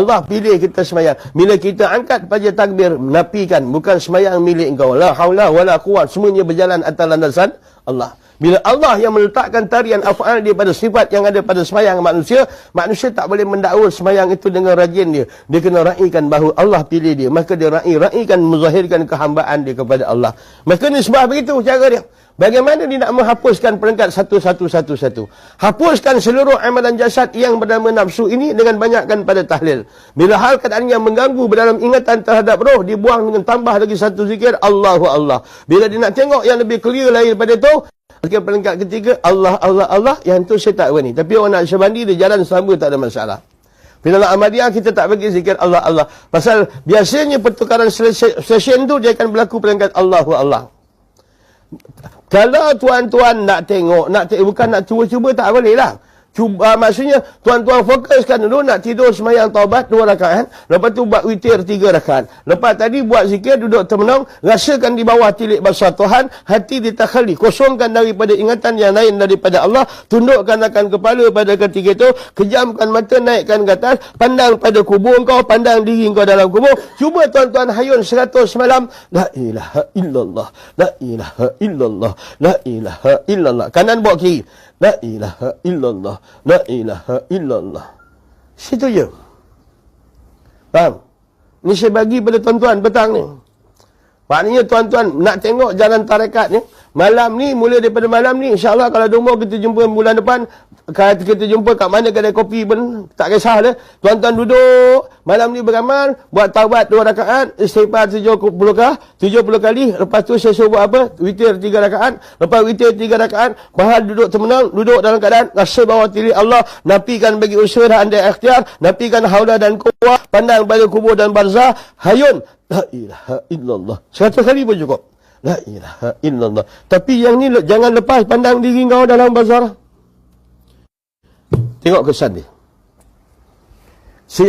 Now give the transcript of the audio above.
Allah pilih kita semayang. Bila kita angkat baca takbir, nafikan. Bukan semayang milik engkau. La hawla wa la quwat. Semuanya berjalan atas landasan Allah. Bila Allah yang meletakkan tarian af'al dia pada sifat yang ada pada semayang manusia, manusia tak boleh mendakwa semayang itu dengan rajin dia. Dia kena raikan bahawa Allah pilih dia. Maka dia rai, raikan, menzahirkan kehambaan dia kepada Allah. Maka ni sebab begitu cara dia. Bagaimana dia nak menghapuskan peringkat satu-satu-satu-satu. Hapuskan seluruh amalan jasad yang bernama nafsu ini dengan banyakkan pada tahlil. Bila hal keadaan yang mengganggu dalam ingatan terhadap roh, dibuang dengan tambah lagi satu zikir, Allahu Allah. Bila dia nak tengok yang lebih clear lain daripada itu, Zikir peringkat ketiga, Allah, Allah, Allah. Yang tu saya tak berani. Tapi orang nak syabandi, dia jalan sama, tak ada masalah. Bila nak Ahmadiyah, kita tak bagi zikir Allah, Allah. Pasal biasanya pertukaran session tu, dia akan berlaku peringkat Allahu Allah. Kalau tuan-tuan nak tengok, nak tengok, bukan nak cuba-cuba, tak boleh lah. Cuba, maksudnya, tuan-tuan fokuskan dulu nak tidur semayang taubat dua rakaat. Lepas tu buat witir tiga rakaat. Lepas tadi buat zikir, duduk termenung. Rasakan di bawah tilik basah Tuhan. Hati ditakhali. Kosongkan daripada ingatan yang lain daripada Allah. Tundukkan akan kepala pada ketika itu. Kejamkan mata, naikkan ke atas. Pandang pada kubur kau, pandang diri kau dalam kubur. Cuba tuan-tuan hayun seratus malam. La ilaha illallah. La ilaha illallah. La ilaha illallah. Kanan bawa kiri. La ilaha illallah. La ilaha illallah. Situ je. Faham? Ni saya bagi pada tuan-tuan petang ni. Maknanya tuan-tuan nak tengok jalan tarekat ni. Malam ni, mula daripada malam ni, insyaAllah kalau umur kita jumpa bulan depan, kalau kita jumpa kat mana kedai kopi pun, tak kisah lah. Tuan-tuan duduk, malam ni beramal, buat taubat dua rakaat, istighfar tujuh puluh kah, tujuh puluh kali, lepas tu saya suruh buat apa? Witir tiga rakaat, lepas witir tiga rakaat, bahal duduk termenang, duduk dalam keadaan, rasa bahawa tiri Allah, napikan bagi usaha anda ikhtiar, napikan haula dan kuat, pandang pada kubur dan barzah, hayun, la ilaha illallah. Seratus kali pun cukup. La ilaha illallah. Tapi yang ni jangan lepas pandang diri kau dalam bazar. Tengok kesan dia. Si